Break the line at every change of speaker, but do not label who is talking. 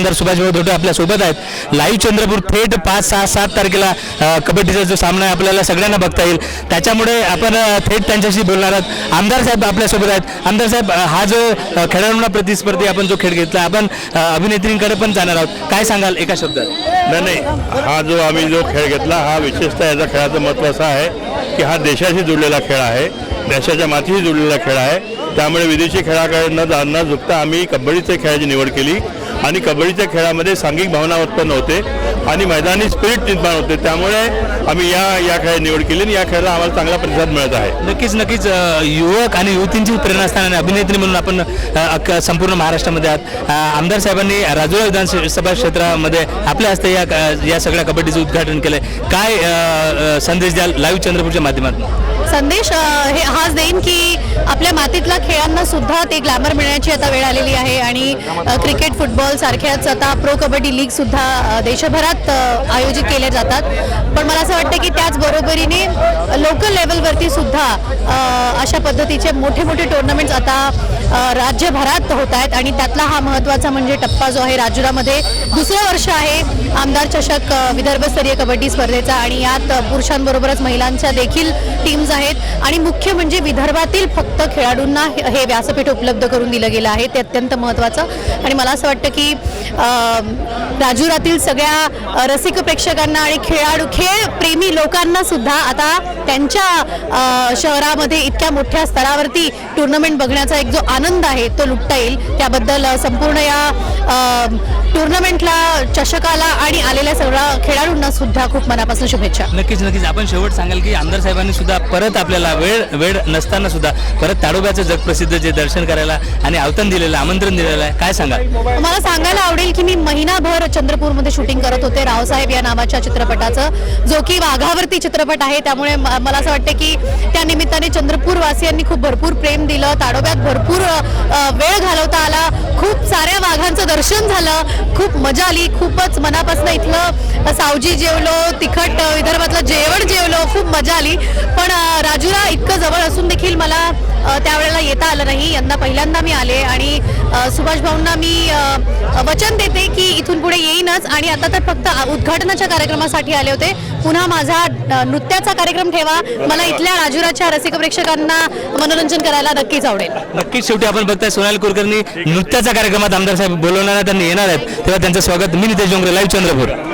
आमदार सुभाषभाऊ धोटे आपल्यासोबत आहेत. लाईव्ह चंद्रपूर थेट पाच सहा सात तारखेला कबड्डीचा जो सामना आहे आपल्याला सगळ्यांना बघता येईल. त्याच्यामुळे आपण थेट त्यांच्याशी बोलणार आहोत. आमदार साहेब आपल्यासोबत आहेत. आमदार साहेब हा जो खेळाडूंना प्रतिस्पर्धी आपण जो खेळ घेतला आपण अभिनेत्रींकडे पण जाणार आहोत. काय सांगाल एका शब्दात?
नाही नाही. हा जो आम्ही जो खेळ घेतला हा विशेषतः याचा खेळाचं महत्त्व असं आहे की हा देशाशी जुळलेला खेळ आहे. देशाच्या मातीशी जुळलेला खेळ आहे. त्यामुळे विदेशी खेळाकडे न जाणं न झुकता आम्ही कबड्डीचे खेळाची निवड केली. आणि कबड्डीच्या खेळामध्ये सांघिक भावना उत्पन्न होते आणि मैदानी स्पिरिट निर्माण होते. त्यामुळे आम्ही या या खेळ निवड केली आणि या खेळाला आम्हाला चांगला प्रतिसाद मिळत आहे.
नक्कीच नक्कीच युवक आणि युवतींची प्रेरणास्थान आणि अभिनेत्री म्हणून आपण संपूर्ण महाराष्ट्रामध्ये आहात. आमदार साहेबांनी राजुरा विधानसभा क्षेत्रामध्ये आपल्या हस्ते या क- या सगळ्या कबड्डीचं उद्घाटन केलं काय संदेश द्याल लाईव्ह चंद्रपूरच्या माध्यमातून?
संदेश हे हाच देईन की आपल्या मातीतल्या खेळांना सुद्धा ते ग्लॅमर मिळण्याची आता वेळ आलेली आहे आणि क्रिकेट फुटबॉल सारख्याच आता प्रो कबड्डी लीग सुद्धा देशभरात आयोजित केले जातात. पण मला असं वाटतं की त्याचबरोबरीने लोकल लेवलवरती सुद्धा अशा पद्धतीचे मोठे मोठे टुर्नामेंट्स आता राज्यभरात होत आहेत आणि त्यातला हा महत्त्वाचा म्हणजे टप्पा जो आहे राजुरामध्ये दुसरं वर्ष आहे आमदार चषक विदर्भस्तरीय कबड्डी स्पर्धेचा आणि यात पुरुषांबरोबरच महिलांच्या देखील टीम्स आहेत. आणि मुख्य म्हणजे विदर्भातील फक्त खेळाडूंना हे व्यासपीठ उपलब्ध करून दिलं गेलं आहे. ते अत्यंत महत्त्वाचं. आणि मला असं वाटतं की अ, राजुरातील सगळ्या रसिक प्रेक्षकांना आणि खेळाडू खेळ प्रेमी लोकांना सुद्धा आता त्यांच्या शहरामध्ये इतक्या मोठ्या स्तरावरती टुर्नामेंट बघण्याचा एक जो आनंद आहे तो लुटता येईल. त्याबद्दल संपूर्ण या टुर्नामेंटला चषकाला आणि आलेल्या सगळ्या खेळाडूंना सुद्धा खूप मनापासून शुभेच्छा.
नक्कीच नक्कीच. आपण शेवट सांगाल की आमदार साहेबांनी सुद्धा परत आपल्याला वेळ वेळ नसताना सुद्धा परत ताडोब्याचं जगप्रसिद्ध जे दर्शन करायला आणि आवतन दिलेलं आमंत्रण दिलेलं आहे. काय सांगा
मला सांगायला आवडेल की मी महिनाभर चंद्रपूरमध्ये शूटिंग करत होते. रावसाहेब या नावाच्या चित्रपटाचं जो की वाघावरती चित्रपट आहे त्यामुळे मला असं वाटतं की त्या निमित्ताने चंद्रपूर वासियांनी खूप भरपूर प्रेम दिलं ताडोब्यात भरपूर वेळ घालवता आला. खूप साऱ्या वाघांचं दर्शन झालं. खूप मजा आली. खूपच मनापासून इथलं सावजी जेवलो तिखट विदर्भातलं जेवण जेवलो खूप मजा आली. पण राजुरा इतकं जवळ असून देखील मला त्यावेळेला येता आलं नाही. यंदा पहिल्यांदा मी आले आणि सुभाष भाऊंना मी वचन देते की इथून पुढे येईनच. आणि आता तर फक्त उद्घाटनाच्या कार्यक्रमासाठी आले होते. पुन्हा माझा नृत्याचा कार्यक्रम ठेवा. मला इथल्या राजुराच्या रसिक प्रेक्षकांना मनोरंजन करायला नक्कीच आवडेल.
नक्कीच शेवटी आपण बघताय सोनाल कुलकर्णी नृत्याच्या कार्यक्रमात आमदार साहेब बोलवणार त्यांनी येणार आहेत. तेव्हा त्यांचं स्वागत मी नितेश डोंगरे लाईव्ह चंद्रपूर.